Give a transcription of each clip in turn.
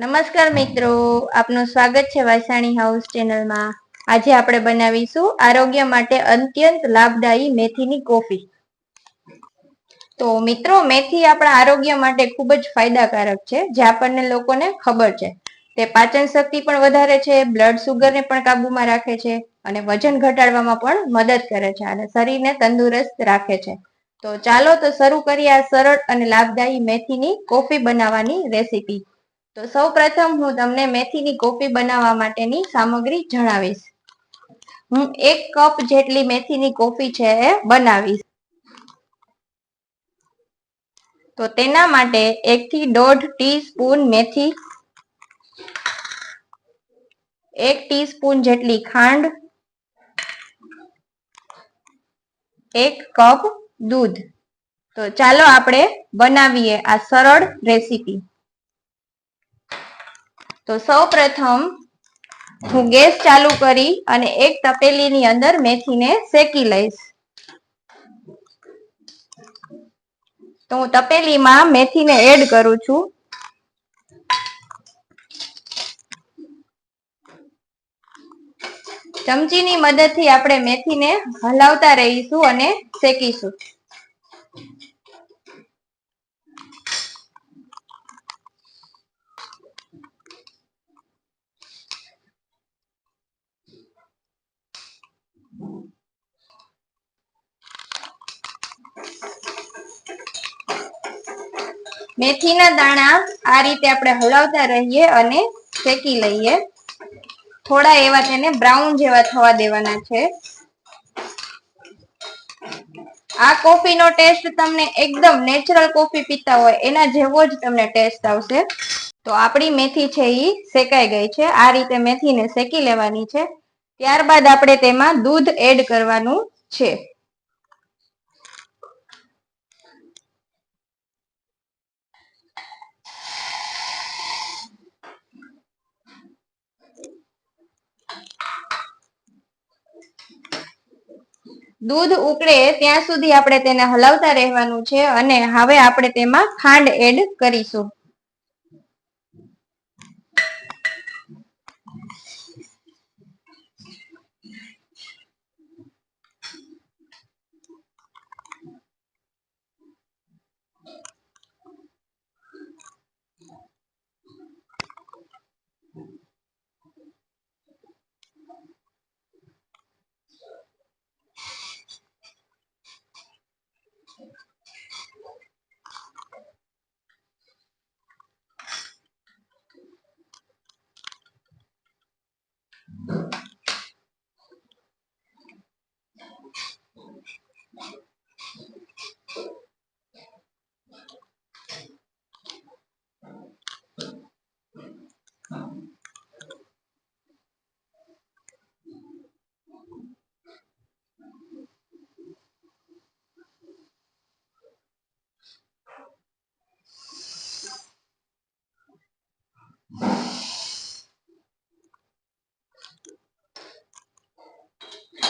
નમસ્કાર મિત્રો, આપનું સ્વાગત છે વાસાણી હાઉસ ચેનલમાં. આજે આપણે બનાવીશું આરોગ્ય માટે અત્યંત લાભદાયી મેથીની કોફી. તો મિત્રો, મેથી આપણા આરોગ્ય માટે ખૂબ જ ફાયદાકારક છે, જે આપણને લોકોને ખબર છે. તે પાચન શક્તિ પણ વધારે છે બ્લડ સુગરને પણ કાબુમાં રાખે છે, અને વજન ઘટાડવામાં પણ મદદ કરે છે, અને શરીરને તંદુરસ્ત રાખે છે. તો ચાલો તો શરૂ કરીએ આ સરળ અને લાભદાયી મેથીની કોફી બનાવવાની રેસીપી. તો સૌ પ્રથમ હું તમને મેથીની કોફી બનાવવા માટેની સામગ્રી જણાવીશ. હું એક કપ જેટલી મેથીની કોફી છે એ બનાવીશ. તો તેના માટે એક થી દોઢ ટી સ્પૂન મેથી, એક ટીસ્પૂન જેટલી ખાંડ, એક કપ દૂધ. તો ચાલો આપણે બનાવીએ આ સરળ રેસીપી. તો સૌ પ્રથમ હું ગેસ ચાલુ કરી અને એક તપેલીની અંદર મેથીને શેકી લઈશ. તો હું તપેલીમાં મેથીને એડ કરું છું. ચમચીની મદદથી આપણે મેથીને હલાવતા રહીશું અને શેકીશું. મેથીના દાણા આ રીતે આપણે હલાવતા રહીએ અને શેકી લઈએ. થોડા એવા તેને બ્રાઉન જેવા થવા દેવાના છે. આ કોફીનો ટેસ્ટ તમને એકદમ નેચરલ કોફી પીતા હોય, એના જેવો જ તમને ટેસ્ટ આવશે. તો આપણી મેથી છે એ શેકાઈ ગઈ છે. આ રીતે મેથીને શેકી લેવાની છે. ત્યારબાદ આપણે તેમાં દૂધ એડ કરવાનું છે. દૂધ ઉકળે ત્યાં સુધી આપણે તેને હલાવતા રહેવાનું છે અને હવે આપણે તેમાં ખાંડ એડ કરીશું.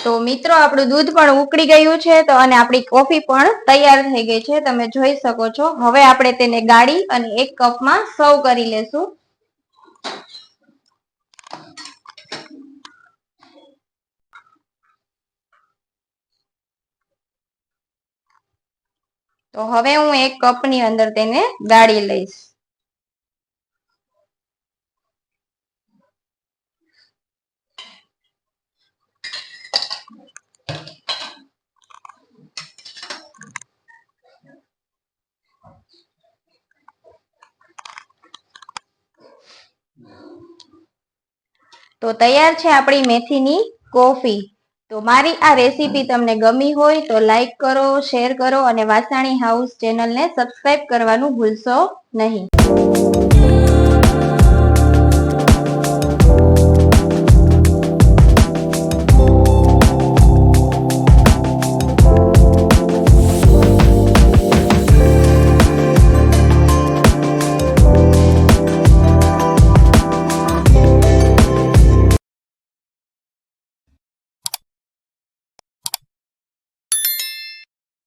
તો મિત્રો, આપણું દૂધ પણ ઉકળી ગયું છે, તો અને આપણી કોફી પણ તૈયાર થઈ ગઈ છે, તમે જોઈ શકો છો. હવે આપણે તેને ગાળી અને એક કપમાં સર્વ કરી લેશું. તો હવે હું એક કપની અંદર તેને ગાળી લઈશ. તો તૈયાર છે આપણી મેથીની કોફી. તો મારી આ રેસીપી તમને ગમી હોય તો લાઈક કરો, શેર કરો અને વાસાણી હાઉસ ચેનલને સબસ્ક્રાઈબ કરવાનું ભૂલશો નહીં.